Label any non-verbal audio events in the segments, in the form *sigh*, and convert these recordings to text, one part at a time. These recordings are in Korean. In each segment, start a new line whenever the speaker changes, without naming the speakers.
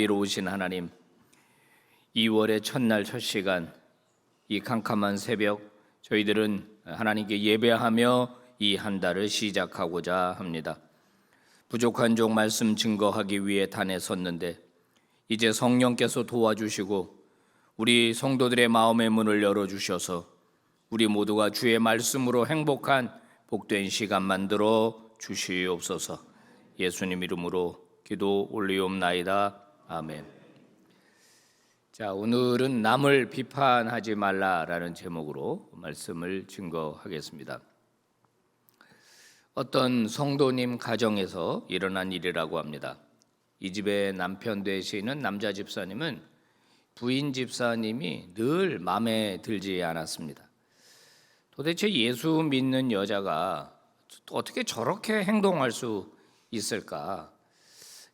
자비로우신 하나님, 2월의 첫날 첫 시간, 이 캄캄한 새벽, 저희들은 하나님께 예배하며 이 한 달을 시작하고자 합니다. 부족한 종 말씀 증거하기 위해 단에 섰는데, 이제 성령께서 도와주시고, 우리 성도들의 마음의 문을 열어 주셔서, 우리 모두가 주의 말씀으로 행복한 복된 시간 만들어 주시옵소서. 예수님 이름으로 기도 올리옵나이다. 아멘. 자, 오늘은 남을 비판하지 말라라는 제목으로 말씀을 증거하겠습니다. 어떤 성도님 가정에서 일어난 일이라고 합니다. 이 집의 남편 되시는 남자 집사님은 부인 집사님이 늘 마음에 들지 않았습니다. 도대체 예수 믿는 여자가 어떻게 저렇게 행동할 수 있을까?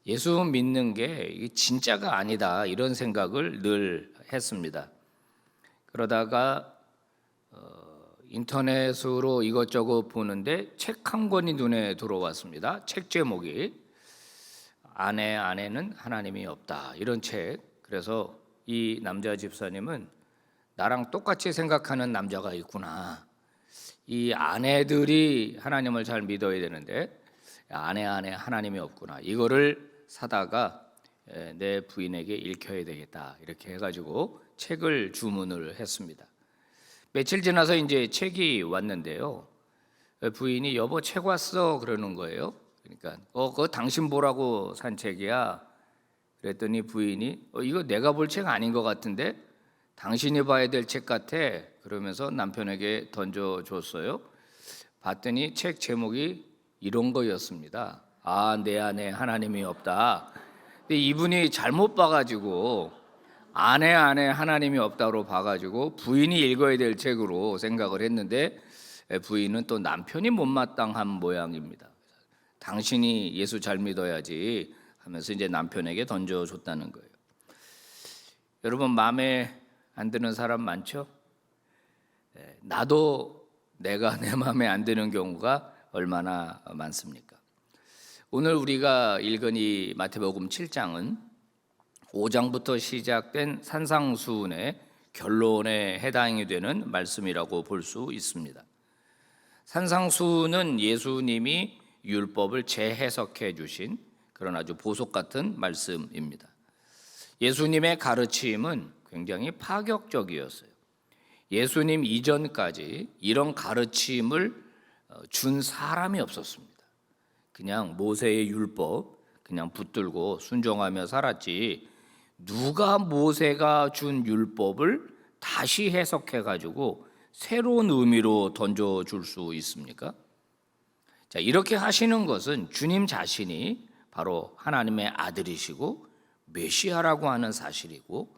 예수 믿는 게 진짜가 아니다 이런 생각을 늘 했습니다. 그러다가 어, 인터넷으로 이것저것 보는데 책 한 권이 눈에 들어왔습니다. 책 제목이 아내 안에는 하나님이 없다 이런 책. 그래서 이 남자 집사님은 나랑 똑같이 생각하는 남자가 있구나. 이 아내들이 하나님을 잘 믿어야 되는데 아내 안에 하나님이 없구나. 이거를 사다가 에, 내 부인에게 읽혀야 되겠다. 이렇게 해가지고 책을 주문을 했습니다. 며칠 지나서 이제 책이 왔는데요. 에, 부인이 여보 책 왔어 그러는 거예요. 그러니까 어 그거 당신 보라고 산 책이야. 그랬더니 부인이 어, 이거 내가 볼 책 아닌 것 같은데 당신이 봐야 될 책 같아. 그러면서 남편에게 던져줬어요. 봤더니 책 제목이 이런 거였습니다. 아, 내 안에 하나님이 없다. 근데 이분이 잘못 봐가지고 아내 안에 하나님이 없다로 봐가지고 부인이 읽어야 될 책으로 생각을 했는데 부인은 또 남편이 못마땅한 모양입니다. 당신이 예수 잘 믿어야지 하면서 이제 남편에게 던져줬다는 거예요. 여러분 마음에 안 드는 사람 많죠? 예, 나도 내가 *laughs* 내 마음에 안 드는 경우가 얼마나 많습니까? 오늘 우리가 읽은 이 마태복음 7장은 5장부터 시작된 산상수훈의 결론에 해당이 되는 말씀이라고 볼 수 있습니다. 산상수훈은 예수님이 율법을 재해석해 주신 그런 아주 보석 같은 말씀입니다. 예수님의 가르침은 굉장히 파격적이었어요. 예수님 이전까지 이런 가르침을 어, 준 사람이 없었습니다. 그냥 모세의 율법 그냥 붙들고 순종하며 살았지 누가 모세가 준 율법을 다시 해석해 가지고 새로운 의미로 던져 줄 수 있습니까? 자, 이렇게 하시는 것은 주님 자신이 바로 하나님의 아들이시고 메시아라고 하는 사실이고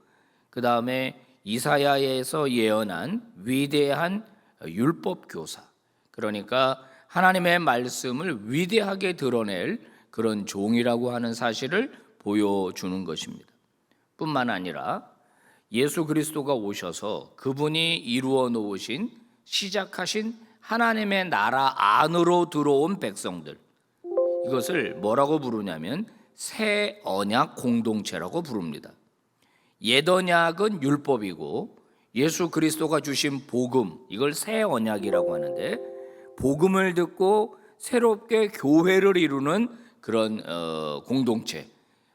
그다음에 이사야에서 예언한 위대한 율법 교사 그러니까 하나님의 말씀을 위대하게 드러낼 그런 종이라고 하는 사실을 보여주는 것입니다. 뿐만 아니라 예수 그리스도가 오셔서 그분이 이루어 놓으신 시작하신 하나님의 나라 안으로 들어온 백성들 이것을 뭐라고 부르냐면 새 언약 공동체라고 부릅니다. 옛 언약은 율법이고 예수 그리스도가 주신 복음 이걸 새 언약이라고 하는데 복음을 듣고 새롭게 교회를 이루는 그런 어, 공동체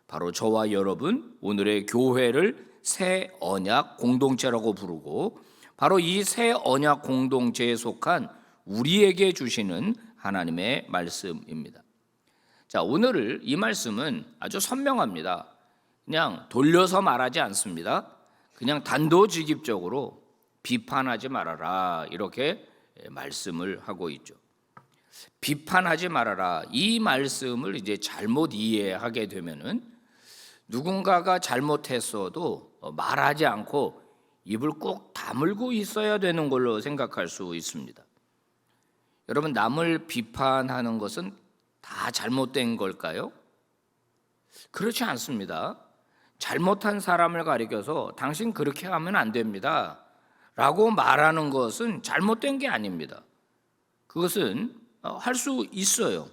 바로 저와 여러분 오늘의 교회를 새 언약 공동체라고 부르고 바로 이 새 언약 공동체에 속한 우리에게 주시는 하나님의 말씀입니다. 자, 오늘 이 말씀은 아주 선명합니다. 그냥 돌려서 말하지 않습니다. 그냥 단도직입적으로 비판하지 말아라 이렇게 말씀을 하고 있죠. 비판하지 말아라 이 말씀을 이제 잘못 이해하게 되면은 누군가가 잘못했어도 말하지 않고 입을 꼭 다물고 있어야 되는 걸로 생각할 수 있습니다. 여러분 남을 비판하는 것은 다 잘못된 걸까요? 그렇지 않습니다. 잘못한 사람을 가리켜서 당신 그렇게 하면 안 됩니다. 라고 말하는 것은 잘못된 게 아닙니다. 그것은 어, 할수 있어요.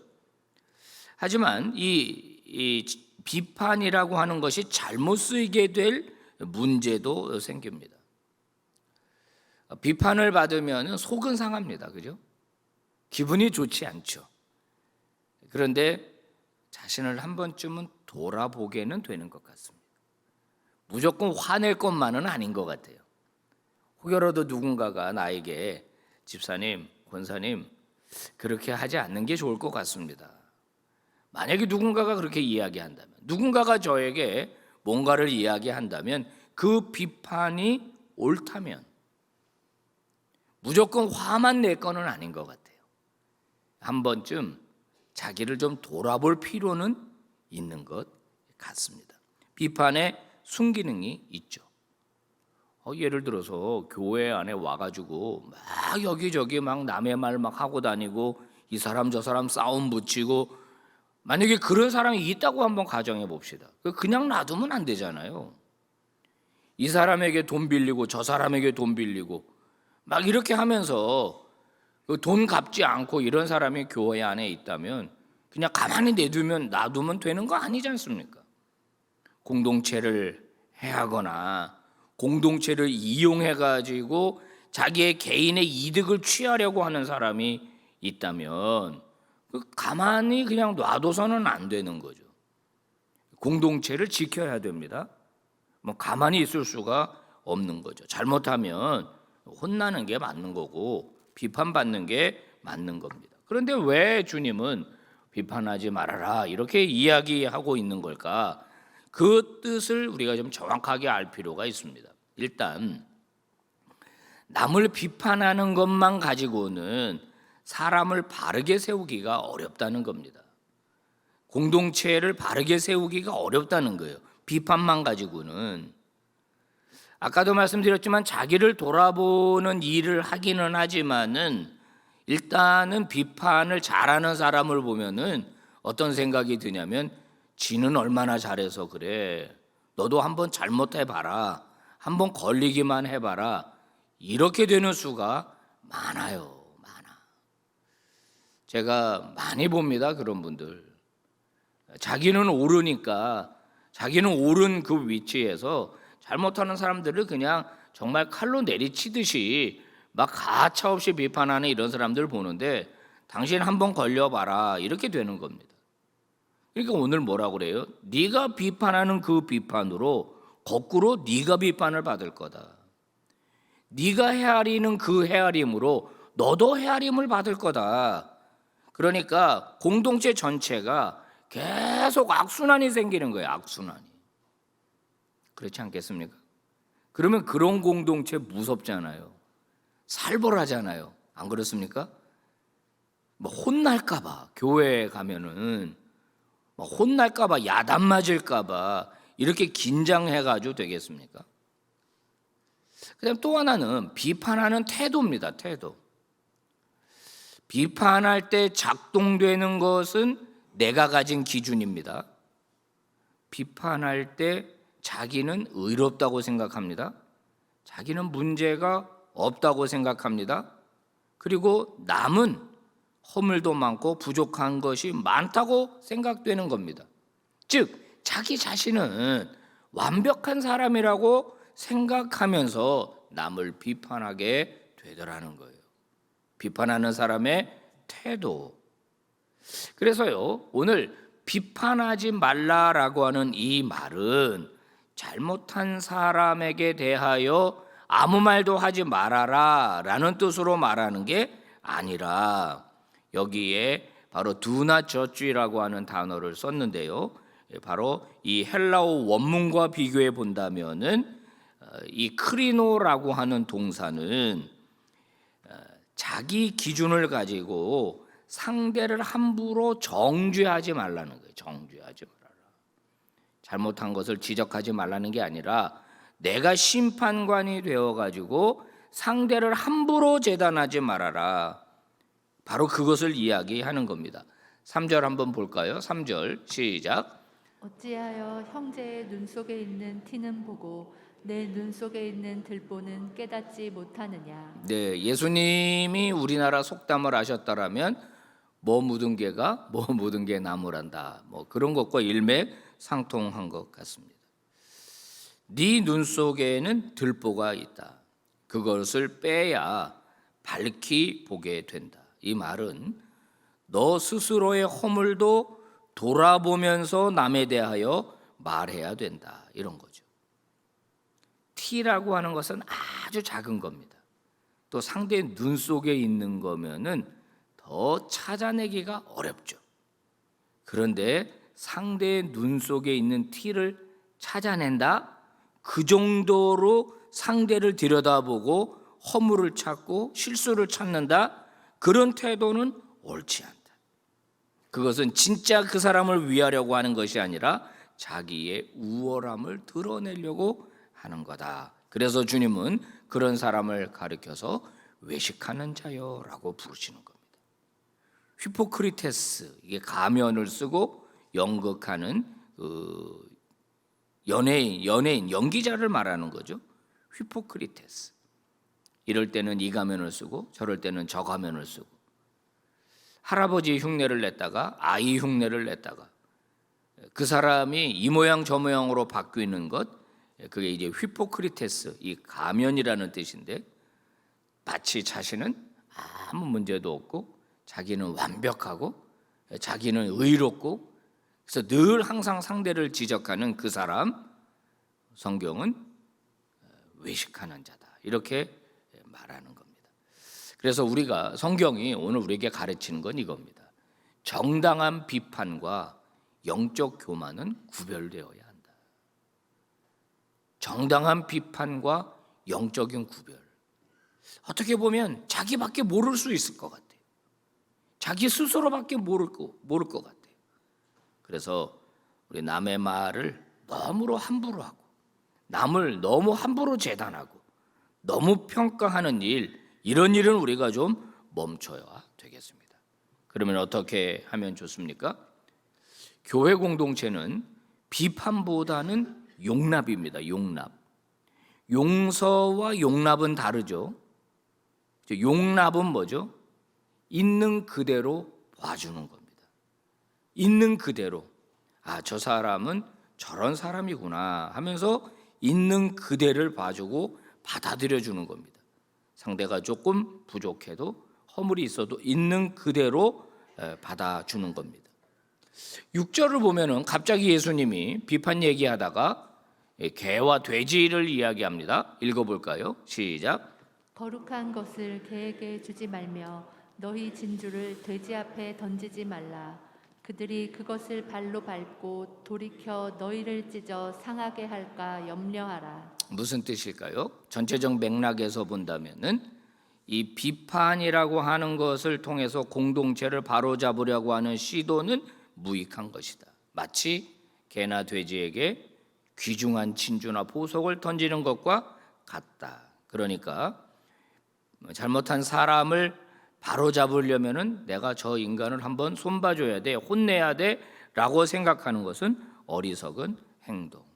하지만 이, 이 비판이라고 하는 것이 잘못 쓰이게 될 문제도 생깁니다. 비판을 받으면 속은 상합니다. 그죠? 기분이 좋지 않죠. 그런데 자신을 한 번쯤은 돌아보게는 되는 것 같습니다. 무조건 화낼 것만은 아닌 것 같아요. 혹여라도 누군가가 나에게 집사님, 권사님 그렇게 하지 않는 게 좋을 것 같습니다. 만약에 누군가가 그렇게 이야기한다면, 누군가가 저에게 뭔가를 이야기한다면 그 비판이 옳다면 무조건 화만 낼 거는 아닌 것 같아요. 한 번쯤 자기를 좀 돌아볼 필요는 있는 것 같습니다. 비판에 순기능이 있죠. 어, 예를 들어서 교회 안에 와가지고 막 여기저기 막 남의 말 막 하고 다니고 이 사람 저 사람 싸움 붙이고 만약에 그런 사람이 있다고 한번 가정해 봅시다. 그냥 놔두면 안 되잖아요. 이 사람에게 돈 빌리고 저 사람에게 돈 빌리고 막 이렇게 하면서 그돈 갚지 않고 이런 사람이 교회 안에 있다면 그냥 가만히 내두면 놔두면 되는 거 아니지 않습니까? 공동체를 해하거나 공동체를 이용해 가지고 자기의 개인의 이득을 취하려고 하는 사람이 있다면 그 가만히 그냥 놔둬서는 안 되는 거죠. 공동체를 지켜야 됩니다. 뭐 가만히 있을 수가 없는 거죠. 잘못하면 혼나는 게 맞는 거고 비판받는 게 맞는 겁니다. 그런데 왜 주님은 비판하지 말아라 이렇게 이야기하고 있는 걸까? 그 뜻을 우리가 좀 정확하게 알 필요가 있습니다. 일단 남을 비판하는 것만 가지고는 사람을 바르게 세우기가 어렵다는 겁니다. 공동체를 바르게 세우기가 어렵다는 거예요. 비판만 가지고는 아까도 말씀드렸지만 자기를 돌아보는 일을 하기는 하지만은 일단은 비판을 잘하는 사람을 보면은 어떤 생각이 드냐면 지는 얼마나 잘해서 그래. 너도 한번 잘못해 봐라. 한번 걸리기만 해 봐라. 이렇게 되는 수가 많아요. 많아. 제가 많이 봅니다. 그런 분들. 자기는 옳으니까 자기는 옳은 그 위치에서 잘못하는 사람들을 그냥 정말 칼로 내리치듯이 막 가차 없이 비판하는 이런 사람들 보는데 당신 한번 걸려봐라 이렇게 되는 겁니다. 그러니까 오늘 뭐라고 그래요? 네가 비판하는 그 비판으로 거꾸로 네가 비판을 받을 거다. 네가 헤아리는 그 헤아림으로 너도 헤아림을 받을 거다. 그러니까 공동체 전체가 계속 악순환이 생기는 거예요. 악순환이. 그렇지 않겠습니까? 그러면 그런 공동체 무섭잖아요. 살벌하잖아요. 안 그렇습니까? 뭐 혼날까봐 교회에 가면은 뭐 혼날까봐 야단 맞을까봐 이렇게 긴장해가지고 되겠습니까? 그다음 또 하나는 비판하는 태도입니다. 태도. 비판할 때 작동되는 것은 내가 가진 기준입니다. 비판할 때 자기는 의롭다고 생각합니다. 자기는 문제가 없다고 생각합니다. 그리고 남은 허물도 많고 부족한 것이 많다고 생각되는 겁니다. 즉, 자기 자신은 완벽한 사람이라고 생각하면서 남을 비판하게 되더라는 거예요. 비판하는 사람의 태도. 그래서요, 오늘 비판하지 말라라고 하는 이 말은 잘못한 사람에게 대하여 아무 말도 하지 말아라 라는 뜻으로 말하는 게 아니라 여기에 바로 두나 저쥐라고 하는 단어를 썼는데요. 바로 이 헬라어 원문과 비교해 본다면은 어, 이 크리노라고 하는 동사는 어, 자기 기준을 가지고 상대를 함부로 정죄하지 말라는 거예요. 정죄하지 말아라. 잘못한 것을 지적하지 말라는 게 아니라 내가 심판관이 되어 가지고 상대를 함부로 재단하지 말아라. 바로 그것을 이야기하는 겁니다. 3절 한번 볼까요? 3절 시작.
어찌하여 형제의 눈 속에 있는 티는 보고 내 눈 속에 있는 들보는 깨닫지 못하느냐
네, 예수님이 우리나라 속담을 하셨다라면 뭐 묻은 개가 뭐 묻은 개 나무란다. 뭐 그런 것과 일맥 상통한 것 같습니다. 네 눈 속에는 들보가 있다. 그것을 빼야 밝히 보게 된다. 이 말은 너 스스로의 허물도 돌아보면서 남에 대하여 말해야 된다. 이런 거죠. 티라고 하는 것은 아주 작은 겁니다. 또 상대의 눈 속에 있는 거면은 더 찾아내기가 어렵죠. 그런데 상대의 눈 속에 있는 티를 찾아낸다? 그 정도로 상대를 들여다보고 허물을 찾고 실수를 찾는다? 그런 태도는 옳지 않다. 그것은 진짜 그 사람을 위하려고 하는 것이 아니라 자기의 우월함을 드러내려고 하는 거다. 그래서 주님은 그런 사람을 가리켜서 외식하는 자요라고 부르시는 겁니다. 휘포크리테스 이게 가면을 쓰고 연극하는 그 연예인 연예인 연기자를 말하는 거죠. 휘포크리테스. 이럴 때는 이 가면을 쓰고 저럴 때는 저 가면을 쓰고 할아버지 흉내를 냈다가 아이 흉내를 냈다가 그 사람이 이 모양 저 모양으로 바뀌는 것 그게 이제 휘포크리테스 이 가면이라는 뜻인데 마치 자신은 아무 문제도 없고 자기는 완벽하고 자기는 의롭고 그래서 늘 항상 상대를 지적하는 그 사람 성경은 외식하는 자다 이렇게 말하는. 그래서 우리가 성경이 오늘 우리에게 가르치는 건 이겁니다. 정당한 비판과 영적 교만은 구별되어야 한다. 정당한 비판과 영적인 구별. 어떻게 보면 자기밖에 모를 수 있을 것 같아요. 자기 스스로밖에 모를 거 모를 것 같아요. 그래서 우리 남의 말을 너무로 함부로 하고 남을 너무 함부로 재단하고 너무 평가하는 일 이런 일은 우리가 좀 멈춰야 되겠습니다. 그러면 어떻게 하면 좋습니까? 교회 공동체는 비판보다는 용납입니다. 용납. 용서와 용납은 다르죠. 용납은 뭐죠? 있는 그대로 봐주는 겁니다. 있는 그대로. 아, 저 사람은 저런 사람이구나 하면서 있는 그대를 봐주고 받아들여 주는 겁니다. 상대가 조금 부족해도 허물이 있어도 있는 그대로 받아주는 겁니다. 6절을 보면은 갑자기 예수님이 비판 얘기하다가 개와 돼지를 이야기합니다. 읽어볼까요? 시작.
거룩한 것을 개에게 주지 말며 너희 진주를 돼지 앞에 던지지 말라. 그들이 그것을 발로 밟고 돌이켜 너희를 찢어 상하게 할까 염려하라.
무슨 뜻일까요? 전체적 맥락에서 본다면은 이 비판이라고 하는 것을 통해서 공동체를 바로잡으려고 하는 시도는 무익한 것이다. 마치 개나 돼지에게 귀중한 진주나 보석을 던지는 것과 같다. 그러니까 잘못한 사람을 바로잡으려면은 내가 저 인간을 한번 손봐줘야 돼, 혼내야 돼라고 생각하는 것은 어리석은 행동.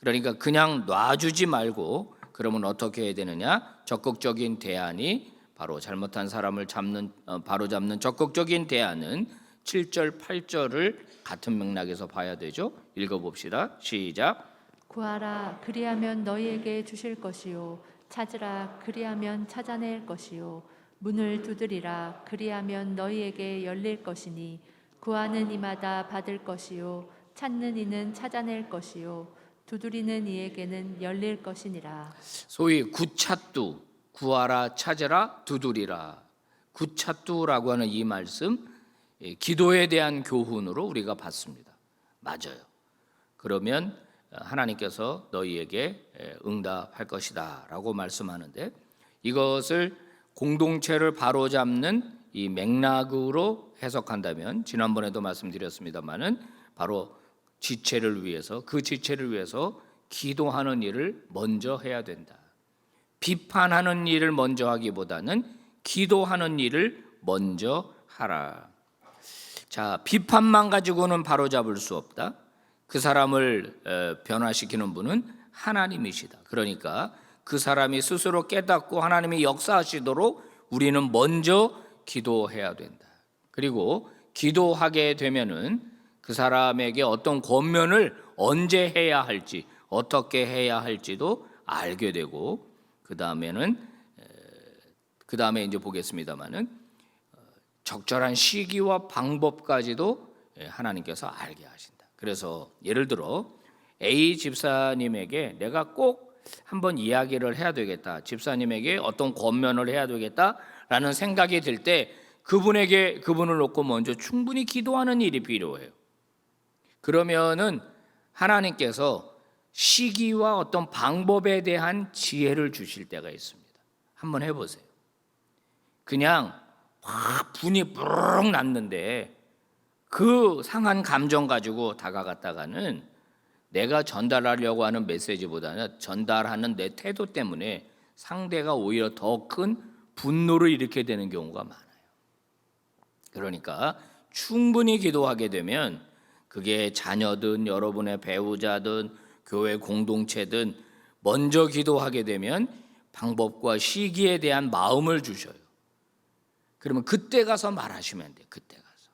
그러니까 그냥 놔주지 말고 그러면 어떻게 해야 되느냐? 적극적인 대안이 바로 잘못한 사람을 잡는 어, 바로 잡는 적극적인 대안은 7절 8절을 같은 맥락에서 봐야 되죠. 읽어 봅시다. 시작.
구하라 그리하면 너희에게 주실 것이요 찾으라 그리하면 찾아낼 것이요 문을 두드리라 그리하면 너희에게 열릴 것이니 구하는 이마다 받을 것이요 찾는 이는 찾아낼 것이요 두드리는 이에게는 열릴 것이니라
소위 구차뚜 구하라 찾으라 두드리라 구차뚜라고 하는 이 말씀 예, 기도에 대한 교훈으로 우리가 받습니다. 맞아요. 그러면 하나님께서 너희에게 예, 응답할 것이다라고 말씀하는데 이것을 공동체를 바로잡는 이 맥락으로 해석한다면 지난번에도 말씀드렸습니다만은 바로 지체를 위해서 그 지체를 위해서 기도하는 일을 먼저 해야 된다. 비판하는 일을 먼저 하기보다는 기도하는 일을 먼저 하라. 자, 비판만 가지고는 바로잡을 수 없다. 그 사람을 어, 변화시키는 분은 하나님이시다. 그러니까 그 사람이 스스로 깨닫고 하나님이 역사하시도록 우리는 먼저 기도해야 된다. 그리고 기도하게 되면은 그 사람에게 어떤 권면을 언제 해야 할지 어떻게 해야 할지도 알게 되고 그 다음에는 그 다음에 이제 보겠습니다만은 어, 적절한 시기와 방법까지도 예, 하나님께서 알게 하신다. 그래서 예를 들어 A 집사님에게 내가 꼭 한번 이야기를 해야 되겠다. 집사님에게 어떤 권면을 해야 되겠다라는 생각이 들 때 그분에게 그분을 놓고 먼저 충분히 기도하는 일이 필요해요. 그러면은 하나님께서 시기와 어떤 방법에 대한 지혜를 주실 때가 있습니다. 한번 해보세요. 그냥 확 분이 부르륵 났는데 그 상한 감정 가지고 다가갔다가는 내가 전달하려고 하는 메시지보다는 전달하는 내 태도 때문에 상대가 오히려 더 큰 분노를 일으키게 되는 경우가 많아요. 그러니까 충분히 기도하게 되면 그게 자녀든 여러분의 배우자든 교회 공동체든 먼저 기도하게 되면 방법과 시기에 대한 마음을 주셔요. 그러면 그때 가서 말하시면 돼요. 그때 가서.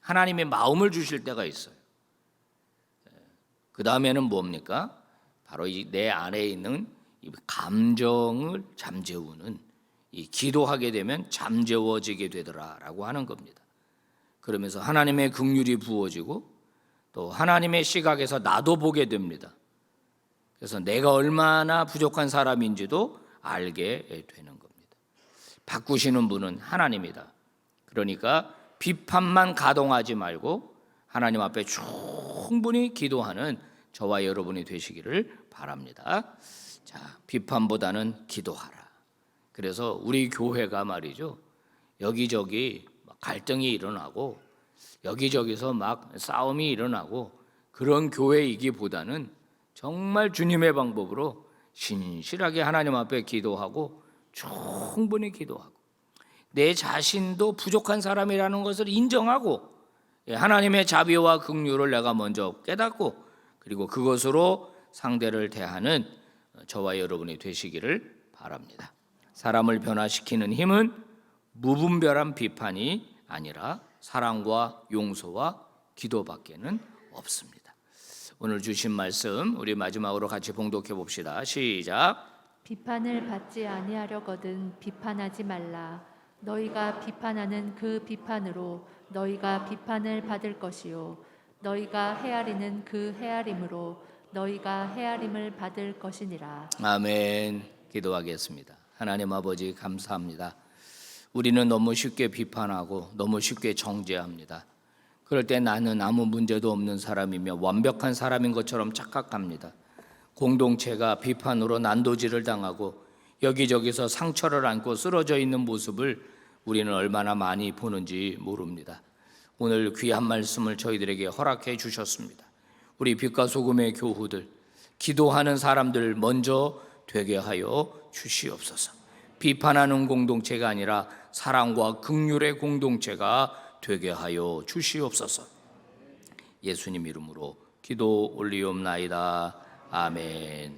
하나님의 마음을 주실 때가 있어요. 그 다음에는 뭡니까? 바로 이 내 안에 있는 이 감정을 잠재우는 이 기도하게 되면 잠재워지게 되더라라고 하는 겁니다. 그러면서 하나님의 긍휼이 부어지고 또 하나님의 시각에서 나도 보게 됩니다. 그래서 내가 얼마나 부족한 사람인지도 알게 되는 겁니다. 바꾸시는 분은 하나님이다. 그러니까 비판만 가동하지 말고 하나님 앞에 충분히 기도하는 저와 여러분이 되시기를 바랍니다. 자, 비판보다는 기도하라. 그래서 우리 교회가 말이죠. 여기저기 갈등이 일어나고 여기저기서 막 싸움이 일어나고 그런 교회이기보다는 정말 주님의 방법으로 신실하게 하나님 앞에 기도하고 충분히 기도하고 내 자신도 부족한 사람이라는 것을 인정하고 예, 하나님의 자비와 긍휼을 내가 먼저 깨닫고 그리고 그것으로 상대를 대하는 저와 여러분이 되시기를 바랍니다. 사람을 변화시키는 힘은 무분별한 비판이 아니라 사랑과 용서와 기도밖에는 없습니다. 오늘 주신 말씀 우리 마지막으로 같이 봉독해 봅시다. 시작.
비판을 받지 아니하려거든 비판하지 말라. 너희가 비판하는 그 비판으로 너희가 비판을 받을 것이요 너희가 헤아리는 그 헤아림으로 너희가 헤아림을 받을 것이니라.
아멘. 기도하겠습니다. 하나님 아버지 감사합니다. 우리는 너무 쉽게 비판하고 너무 쉽게 정죄합니다. 그럴 때 나는 아무 문제도 없는 사람이며 완벽한 사람인 것처럼 착각합니다. 공동체가 비판으로 난도질을 당하고 여기저기서 상처를 안고 쓰러져 있는 모습을 우리는 얼마나 많이 보는지 모릅니다. 오늘 귀한 말씀을 저희들에게 허락해 주셨습니다. 우리 빛과 소금의 교후들, 기도하는 사람들 먼저 되게 하여 주시옵소서. 비판하는 공동체가 아니라 사랑과 긍휼의 공동체가 되게 하여 주시옵소서. 예수님 이름으로 기도 올리옵나이다. 아멘.